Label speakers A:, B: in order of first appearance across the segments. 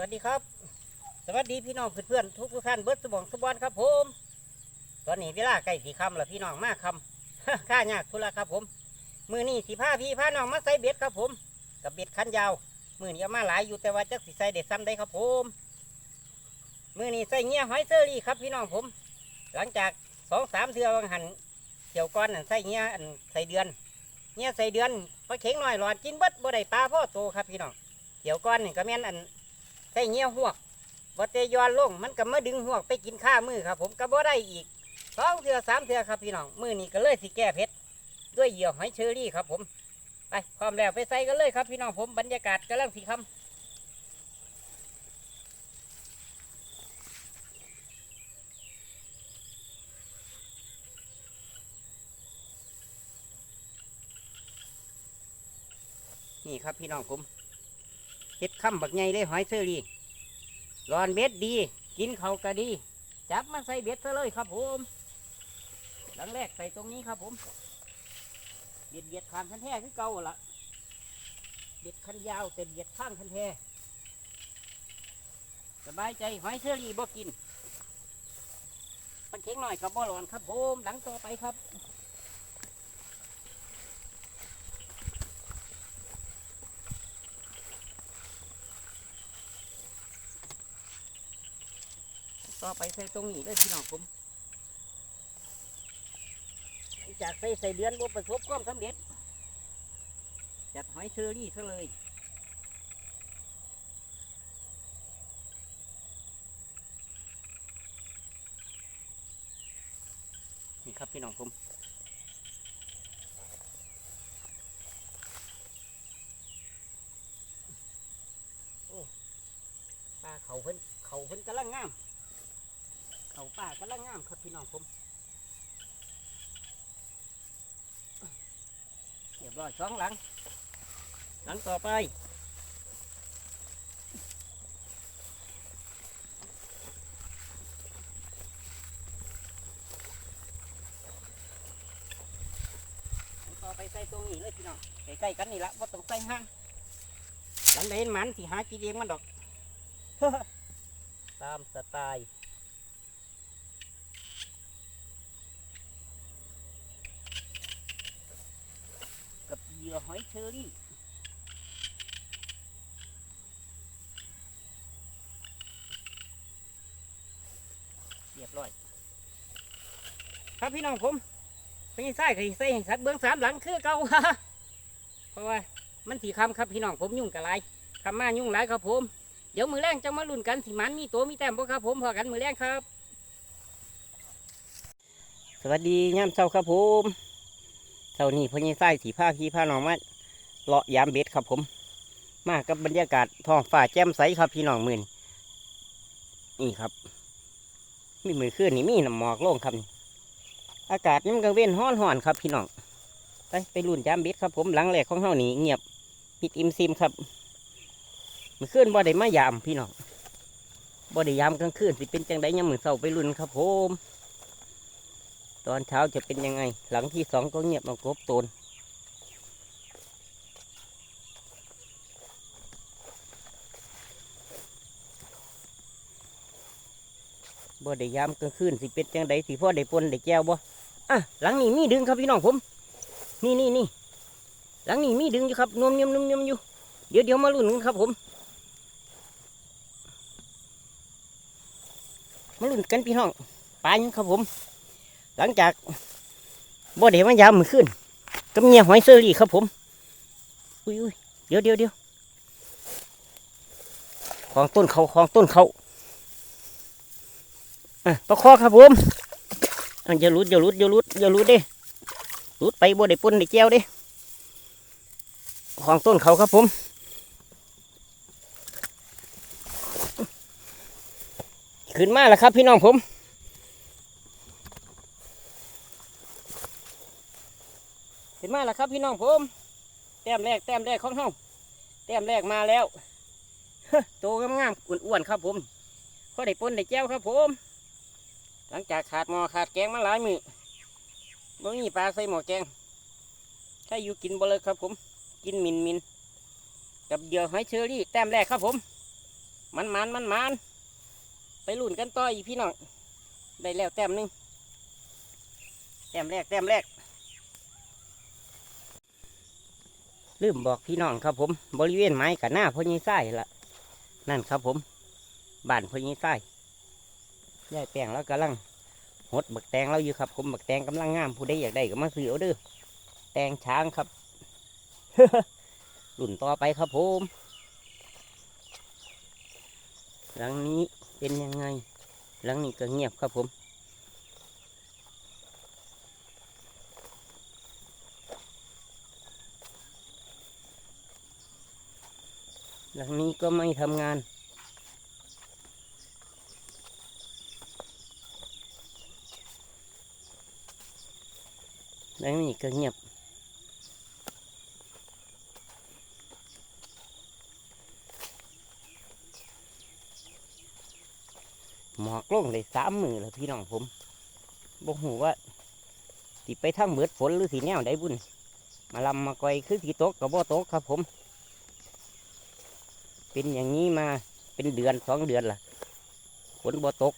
A: สวัสดีครับ สวัสดีพี่น้องเพื่อนๆทุกทุกท่านเบิร์ดสมองสมบันครับผม ตอนนี้เวลาใกล้สีคำแล้วพี่น้องมากคำข้ายากทุละครับผม มือนี่สีผ้าพี่ผ้าน้องมาใส่เบ็ดครับผม กับเบ็ดคันยาว มือนี้มาหลายอยู่แต่ว่าจักสีใส่เด็ดซ้ำได้ครับผม มือนี้ใส่เงี้ยหอยเซอรี่ครับพี่น้องผม หลังจากสองสามเทือวังหันเกี่ยวก้อนนั่นใส่เงี้ยอันใส่เดือนเงี้ยใส่เดือนปลาเข็งหน่อยหลอดกินเบิดบ่ได้ปลาพ่อโตครับพี่น้องเกี่ยวก้อนนี่ก็แม่นอัน ส่เงี้ยหวกบ่เตยอนลง มันก็มาดึงหวกไปกินข้ามือครับ ผมก็บ่ได้อีกสองเทือสามเทือครับพี่น้องมือนี้ก็เลยสิแก้เผ็ดด้วยเหยื่อหอยเชอรี่ครับ ผมไปพร้อมแล้วไปใส่กันเลยครับพี่น้องผมบรรยากาศกำลังสีคำนี่ครับพี่น้องผม เฮ็ดค่ำบักใหญ่เลยหอยเชอรี่ร้อนเบ็ดดี กินเขาก็ดี จับมาใส่เบ็ดซะเลยครับผมหลังแรกใส่ตรงนี้ครับผมเบียดเบียดข้างคันแท้คือเก่าละเบียดคันยาวแต่เบียดข้างคันแท้สบายใจหอยเชอรี่บ่กินปลาเข็งหน่อยกับบ่หลอนครับผมหลังต่อไปครับ ต่อไปใส่ตรงนี้เลยพี่น้องผมจากใส่ใส่เดือนบ่ประสบความสำเร็จจัดหอยเชอรี่ซะเลยนี่ครับพี่น้องผมโอ้ปลาเขาเพิ่นเขาเพิ่นกำลังงาม เขาป่ากำลังงามครับพี่น้องผมเรียบร้อยสองหลัง หลังต่อไปหต่อไปใส่ตรงนี้เลยพี่น้องใกล้ๆกันนี่ละว่าต้องใส่ห้างหลังใดเห็นมันสิหากินเองมันดอก ตามสไตล์ กับเห ยื่อหอยเชอรี่เรียบร้อย ครับพี่น้องผมเป็นไส้กับใส่ให้สัตว์เบื้องสามหลังคือเก่าเพราะว่ามันสีคำครับพี่น้องผมยุ่งกับไรคำมายุ่งหลายครับผม เดี๋ยวมือแรงจะมาลุ้นกันสิมันมีตัวมีแต้มบ่ครับผมพอกันมือแรงครับ สวัสดีย่ามเช้าครับผม เช้านี้พญไส้สีผ้าพี่ผ้าน้องมาเลาะยามเบ็ดครับผม มากับบรรยากาศท้องฟ้าแจ่มใสครับพี่น้องมือนนี่ครับ มีมือขึ้นนี่มีน้ำหมอกลงครับ อากาศนี่มันกังเว้นห้อนห่อนครับพี่น้องไปไปรุ่นยามเบ็ดครับผมหลังแรกของเฮานี่เงียบปิดอิมซิมครับมือขึ้นบ่ได้มายามพี่น้องบ่ได้ยามกลางคืนสิเป็นจังไดยามมือเช้าไปรุ่นครับผม ตอนเช้าจะเป็นยังไง หลังที่สองก็เงียบมากบโตนบ่ได้ยามกลางคืนสิเป็นจังไดสิพ่อได้ปนได้แก้วบ่อะหลังนี้มีดึงครับพี่น้องผม นี่นี่นี่หลังนี้มีดึงอยู่ครับนวมเนียมนวมเนียมอยู่ เดี๋ยวเดี๋ยวมาลุ้นกันครับผม มาลุ้นกันพี่น้องไปครับผม หลังจากบ่เดี๋ยวมันยามมือขึ้นกับเงียหอยเซอรี่ครับผม อุ้ยอุ้ยเดี๋ยวเดี๋ยวเดี๋ยวของต้นเขาของต้นเขาอะประคอครับผมอย่าลุดอย่าลุดอย่าลุดอย่าลุดเด้หลุดไปบ่ได้ปนได้แก้วเด้ของต้นเขาครับผมขึ้นมาแล้วครับพี่น้องผม ขึ้นมาแล้วครับพี่น้องผม แต้มแรกแต้มแรกของเฮาแต้มแรกมาแล้วโตงามๆอ้วนๆครับผมก็ได้ปนได้แจ้วครับผม หลังจากขาดหมอขาดแกงมาหลายมือบ่มีปลาใส่หมอแกงถ้าอยู่กินบ่เลยครับผม กินมินมินกับเหยื่อหอยเชอรี่แต้มแรกครับผม มันมันมันมันไปลุ่นกันต่ออีกพี่น้องได้แล้วแต้มหนึ่งแต้มแรกแต้มแรก ลืมบอกพี่น้องครับผม บริเวณไม้กับหน้าพ่อยี่ไส้ละนั่นครับผมบ้านพ่อยี่ไส้ยายแป้งแล้วกำลังหดบักแตงเราอยู่ครับผมบักแตงกำลังงามผู้ใดอยากได้ก็มาซื้อเอาเด้อแตงช้างครับรุ่นต่อไปครับผมหลังนี้เป็นยังไง หลังนี้ก็เงียบครับผม หลังนี้ก็ไม่ทำงาน หลังนี้ก็เงียบ หมอกลงเลยสามมือแล้วพี่น้องผมบอกหูว่าสิไปทางเบิดฝนหรือสีแนวได้บุญมาลำมาก่อยคือสีตกกับบ่ตกครับผม เป็นอย่างนี้มาเป็นเดือนสองเดือนละฝนบ่ตก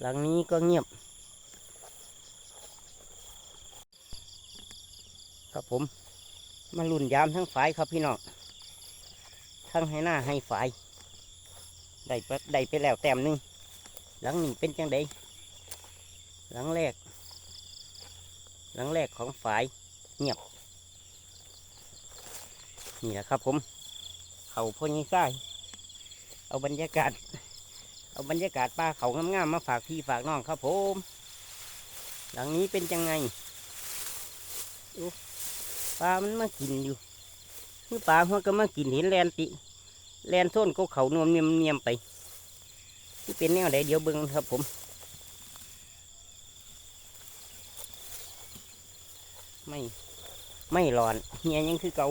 A: หลังนี้ก็เงียบ ครับผม มาลุ่นยามทั้งฝ่ายครับพี่น้องทั้งให้หน้าให้ฝ่ายได้ไปได้ไปแล้วแต้มหนึ่งหลังนี้เป็นจังไดหลังแรก หลังแรกของฝ่ายเงียบ นี่แหละครับผม เขาพ่อยี่ไส้เอาบรรยากาศ เอาบรรยากาศป่าเขางามๆมาฝากพี่ฝากน้องครับผม หลังนี้เป็นจังไงปลามันมากินอยู่คือปลามันก็มากินเห็นแลนติแลนโซนก็เขานวมเนียมเนียมๆไปที่เป็นแนวใดเดี๋ยวเบิ้งครับผมไม่ ไม่ร้อนเฮียยังคือเก่า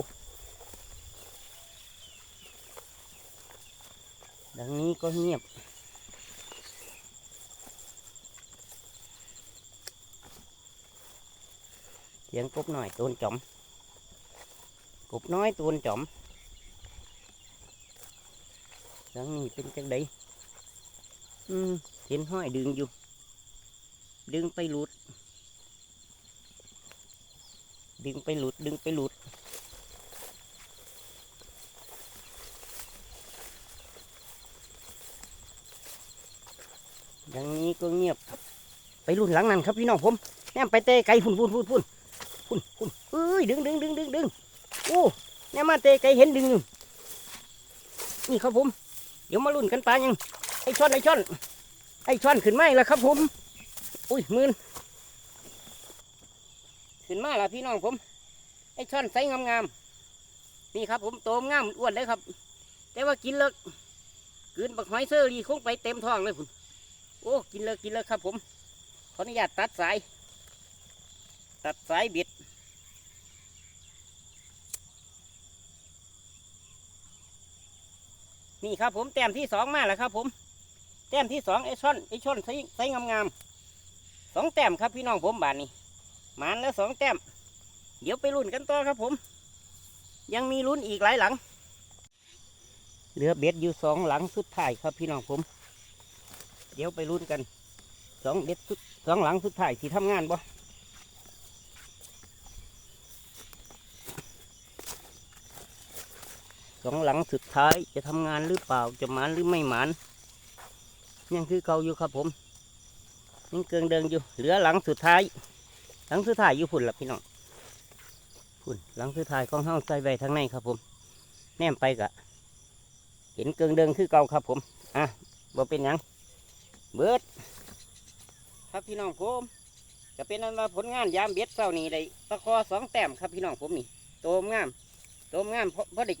A: ดังนี้ก็เงียบ เสียงกบหน่อยตูนจอมกบน้อยตูนจอมดังนี้เป็นจังไดอืมเห็นห้อยดึงอยู่ ดึงไปหลุด ดึงไปหลุด ดึงไปหลุด อย่างนี้ก็เงียบไปรุ่นหลังนั้นครับพี่น้องผมแนมไปเตะไก่พุ่นพุ่นพุ่นพุ่นพุ่นพุ่นเอ้ยดึงดึงดึงดึงดึงโอ้แนมมาเตะไก่เห็นดึงอยู่นี่ครับผม เดี๋ยวมาลุ้นกันปลายังไอช่อนไอช่อน ไอช่อนขึ้นมาอีกแล้วครับ ผม อุ้ยมืนขึ้นมาล้วพี่น้องผม ไอช่อนไซส์งามๆนี่ครับ ผมโตมงามอ้วนเลยครับ แต่ว่ากินเลิกกินบักหอยเซอรี่คงไปเต็มท้องเลยพุ่น โอ้ กินเลิกกินเลิกครับผม ขออนุญาตตัดสาย ตัดสายบิด นี่ครับผมแต้มที่สองมาแล้วครับผม แต้มที่สองไอช่อนไอช่อนใส่ใส่งามๆสองแต้มครับพี่น้องผมบานนี้มานแล้วสองแต้ม เดี๋ยวไปลุ้นกันต่อครับผม ยังมีลุ้นอีกหลายหลัง เหลือเบ็ดอยู่สองหลังสุดท้ายครับพี่น้องผม เดี๋ยวไปลุ้นกันสองเบ็ดสุดสองหลังสุดท้ายที่ทำงานบ่สองหลังสุดท้ายจะทำงานหรือเปล่าจะหมานหรือไม่หมานยังคือเกาอยู่ครับผมยังเกิงเดิงอยู่ เหลือหลังสุดท้าย หลังสุดท้ายอยู่พุ่นละพี่น้องพุ่นหลังสุดท้ายของเฮาใส่ไว้ทางในครับผม แนมไปกะ เห็นเกิงเดิงคือเก่าครับผม อะบ่เป็นยัง เบิดครับพี่น้องผมจะเป็นอันว่าผลงานยามเบ็ดเช้านี้ได้ตะคอสองแต้มครับพี่น้องผมนี่โตมงามโตมงามเพราะเพราะได้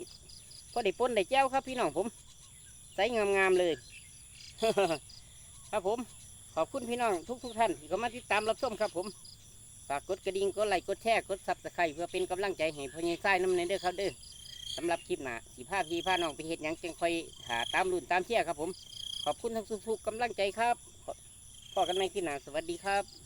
A: เพราะได้ปนได้แจ้วครับพี่น้องผมใสงามๆเลย ครับผมขอบคุณพี่น้องทุกทุกท่านที่เข้ามาติดตามรับชมครับผมฝากกดกระดิ่งกดไลค์กดแชร์กดซับสไครต์เพื่อเป็นกำลังใจให้พ่อใหญ่ไส้น้ำในเด้อครับเด้อสำหรับคลิปหน้าสีผ้าพี่ผ้าน้องไปเห็ดยังจึงคอยหาตามรุ่นตามเชี่ยครับผม ขอบคุณทั้งทุกๆกำลังใจครับพอกันในคลิปหนาสวัสดีครับ